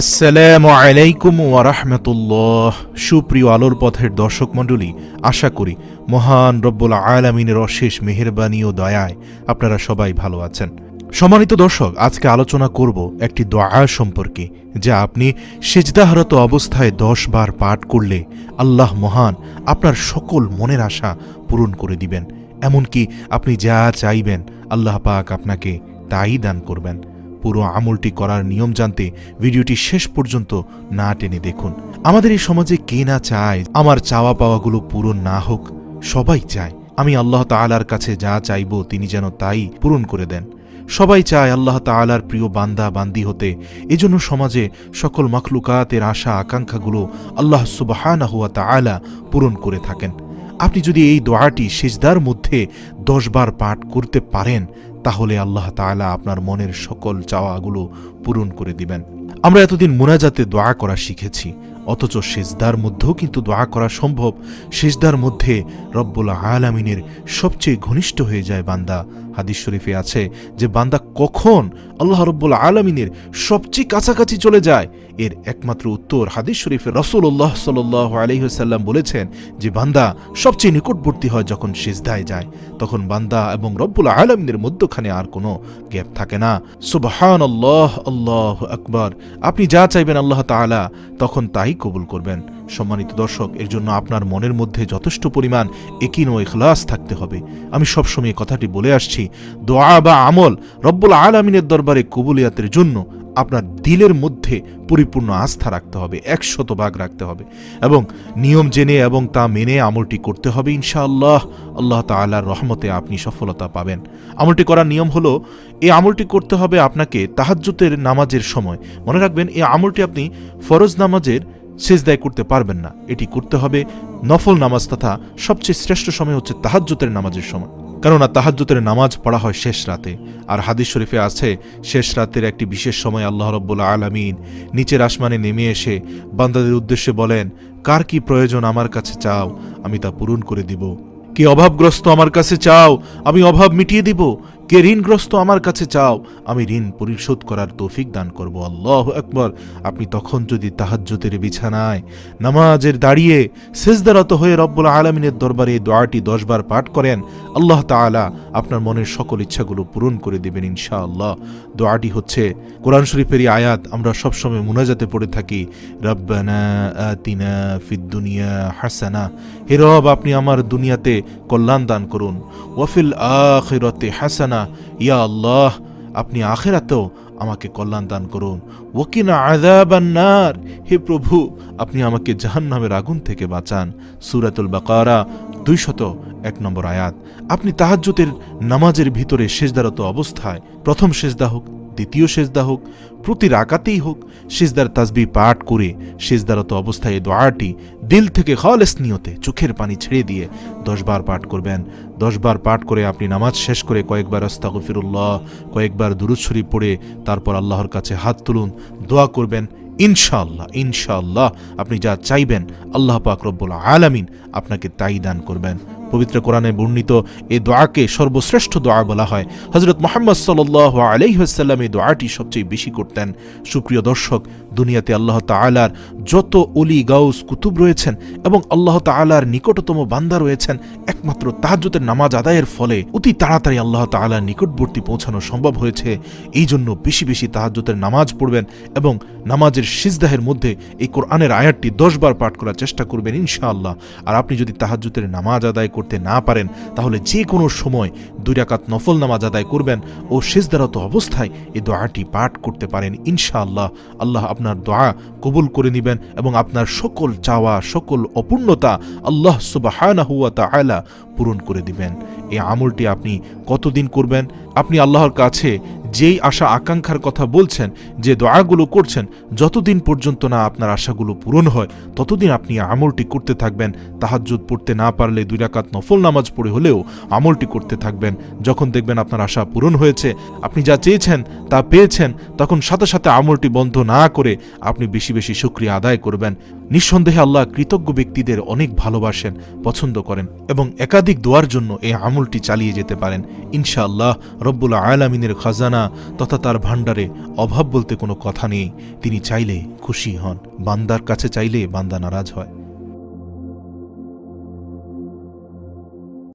আসসালামু আলাইকুম ওয়ারাহমাতুল্লাহ সুপ্রিয় আলোর পথের দর্শক মণ্ডলী, আশা করি মহান রব্বুল আলামিনের অশেষ মেহেরবানি ও দয়ায় আপনারা সবাই ভালো আছেন। সম্মানিত দর্শক, আজকে আলোচনা করব একটি দোয়া সম্পর্কে, যা আপনি সেজদাহারত অবস্থায় দশ বার পাঠ করলে আল্লাহ মহান আপনার সকল মনের আশা পূরণ করে দিবেন। এমনকি আপনি যা চাইবেন, আল্লাহ পাক আপনাকে তাই দান করবেন। পুরো আমলটি করার নিয়ম জানতে ভিডিওটি শেষ পর্যন্ত না টেনে দেখুন। আমাদের এই সমাজে কে না চায়, আমার চাওয়া পাওয়াগুলো পূরণ না হোক, সবাই চায়। আমি আল্লাহ তাআলার কাছে যা চাইব তিনি যেন তাই পূরণ করে দেন। সবাই চায় আল্লাহ তাআলার প্রিয় বান্দা বান্দি হতে। এজন্য সমাজে সকল মখলুকাতের আশা আকাঙ্ক্ষাগুলো আল্লাহ সুবহানাহু ওয়া তাআলা পূরণ করে থাকেন। আপনি যদি এই দোয়াটি সেজদার মধ্যে দশবার পাঠ করতে পারেন তাহলে আল্লাহ তালা আপনার মনের সকল চাওয়াগুলো পূরণ করে দিবেন। আমরা এতদিন মোনাজাতে দোয়া করা শিখেছি, অথচ সেজদার মধ্যেও কিন্তু দোয়া করা সম্ভব। সেজদার মধ্যে রব্বুল আলামিনের সবচেয়ে ঘনিষ্ঠ হয়ে যায় বান্দা। হাদিস শরীফে আছে যে বান্দা কখন আল্লাহ রব্বুল আলামিনের সবচেয়ে কাছাকাছি চলে যায়? এর একমাত্র উত্তর হাদিস শরীফে রসুল্লাহ সাল আলহিহাল্লাম বলেছেন যে বান্দা সবচেয়ে নিকটবর্তী হয় যখন সেজদায় যায়। তখন বান্দা এবং রব্বুল আলমিনের মধ্যখানে আর কোনো গ্যাপ থাকে না। সুবহান আল্লাহ আল্লাহ আকবর। আপনি যা চাইবেন আল্লাহ তাআলা, তখন তাই কবুল করবেন। সম্মানিত দর্শক, এর জন্য আপনার মনের মধ্যে যথেষ্ট পরিমাণ একিন ও ইখলাস থাকতে হবে। আমি সবসময় কথাটি বলে আসছি, দোয়া বা আমল রব্বুল আলমিনের দরবারে কবুলিয়াতের জন্য আপনার দিলের মধ্যে পরিপূর্ণ আস্থা রাখতে হবে, একশত ভাগ রাখতে হবে এবং নিয়ম জেনে এবং তা মেনে আমলটি করতে হবে ইনশাআল্লাহ। আল্লাহ তাআলার রহমতে আপনি সফলতা পাবেন। আমলটি করার নিয়ম হলো, এই আমলটি করতে হবে আপনাকে তাহাজ্জুতের নামাজের সময়। মনে রাখবেন, এই আমলটি আপনি ফরজ নামাজের সেজদায় করতে পারবেন না। এটি করতে হবে নফল নামাজ তথা সবচেয়ে শ্রেষ্ঠ সময় হচ্ছে তাহাজ্জুতের নামাজের সময়। কেননা তাহাজ্জুতের নামাজ পড়া হয় শেষ রাতে। আর হাদিস শরীফে আছে, শেষ রাতের একটি বিশেষ সময় আল্লাহ রব্বুল্লা আলামিন নিচের আসমানে নেমে এসে বান্দাদের উদ্দেশ্যে বলেন, কার কি প্রয়োজন আমার কাছে চাও, আমি তা পূরণ করে দিব। কি অভাবগ্রস্ত আমার কাছে চাও, আমি অভাব মিটিয়ে দিব। কে ঋণগ্রস্ত আমার কাছে চাও, আমি ঋণ পরিশোধ করার তৌফিক দান করব, আল্লাহ একবার আপনি তখন যদি তাহাজ্জুতের বিছানায় নামাজের দাঁড়িয়ে সেজদারত হয়ে রব্বুল আলমিনের দরবারে দোয়াটি দশবার পাঠ করেন, আল্লাহ তাআলা আপনার মনের সকল ইচ্ছাগুলো পূরণ করে দেবেন ইনশাআল্লাহ। দোয়াটি হচ্ছে, কোরআন শরীফেরই আয়াত আমরা সবসময় মুনাজাতে পড়ে থাকি, রব্বানা আতিনা ফিদ দুনিয়া হাসানা। হে রব, আপনি আমার দুনিয়াতে কল্যাণ দান করুন ওয়াফিল আখিরাতে হাসানা। ইয়া আল্লাহ, আপনি আখেরাতেও আমাকে কল্যাণ দান করুন। ওকিনা আজাবান্নার হে প্রভু, আপনি আমাকে জাহান্নামের আগুন থেকে বাঁচান। সুরাতুল বাকারা, দুইশত এক নম্বর আয়াত। আপনি তাহাজ্জুতের নামাজের ভিতরে শেষদারত অবস্থায় প্রথম সেজদা হোক দ্বিতীয় সেজদা হোক, প্রতি রাকাতেই হোক, সেজদার তাসবি পাঠ করে সেজদারত অবস্থায় দোয়াটি দিল থেকে খালেস নিয়তে চোখের পানি ছেড়ে দিয়ে দশবার পাঠ করবেন। দশবার পাঠ করে আপনি নামাজ শেষ করে কয়েকবার আস্তাগফিরুল্লাহ, কয়েকবার দুরুদ পড়ে তারপর আল্লাহর কাছে হাত তুলুন, দোয়া করবেন। ইনশাআল্লাহ ইনশাআল্লাহ, আপনি যা চাইবেন, আল্লাহ পাক রব্বুল আলামিন আপনাকে তাই দান করবেন। পবিত্র কোরআনে বর্ণিত এই দোয়াকে সর্বশ্রেষ্ঠ দোয়া বলা হয়। হজরত মোহাম্মদ সাল আলাইহাল্লাম এই দোয়াটি সবচেয়ে বেশি করতেন। সুপ্রিয় দর্শক দুনিয়াতে আল্লাহ তালার যত অলি গাউস কুতুব রয়েছেন এবং আল্লাহ তালার নিকটতম বান্দা রয়েছেন, একমাত্র তাহাজ্জতের নামাজ আদায়ের ফলে অতি তাড়াতাড়ি আল্লাহ তালার নিকটবর্তী পৌঁছানো সম্ভব হয়েছে। এই জন্য বেশি বেশি তাহাজ্জতের নামাজ পড়বেন এবং নামাজের সিজদাহের মধ্যে এই কোরআনের আয়াতটি দশবার পাঠ করার চেষ্টা করবেন ইনশাআল্লাহ। আর আপনি যদি তাহাজ্জুতের নামাজ আদায় করতে না পারেন, তাহলে যে কোনো সময় দুই রাকাত নফল নামাজ আদায় করবেন ও সেজদারত অবস্থায় এই দোয়াটি পাঠ করতে পারেন ইনশাআল্লাহ। আল্লাহ আপনার দোয়া কবুল করে নিবেন এবং আপনার সকল চাওয়া, সকল অপূর্ণতা আল্লাহ সুবাহানাহুয়া আয়লা পূরণ করে দিবেন। এই আমলটি আপনি কতদিন করবেন? আপনি আল্লাহর কাছে যেই আশা আকাঙ্ক্ষার কথা বলছেন, যে দোয়াগুলো করছেন, যতদিন পর্যন্ত না আপনার আশাগুলো পূরণ হয়, ততদিন আপনি আমলটি করতে থাকবেন। তাহাজ্জুদ পড়তে না পারলে দুই রাকাত নফল নামাজ পড়ে হলেও আমলটি করতে থাকবেন। যখন দেখবেন আপনার আশা পূরণ হয়েছে, আপনি যা চেয়েছেন, তা পেয়েছেন, তখন সাথে সাথে আমলটি বন্ধ না করে আপনি বেশি বেশি শুক্রিয়া আদায় করবেন। নিঃসন্দেহে আল্লাহ কৃতজ্ঞ ব্যক্তিদের অনেক ভালোবাসেন, পছন্দ করেন এবং একাধিক দোয়ার জন্য এই আমলটি চালিয়ে যেতে পারেন। ইনশাআল্লাহ রব্বুল আয়ালামিনের খাজানা তথা তার ভাণ্ডারে অভাব বলতে কোনো কথা নেই। তিনি চাইলে খুশি হন। বান্দার কাছে চাইলে বান্দা নারাজ হয়।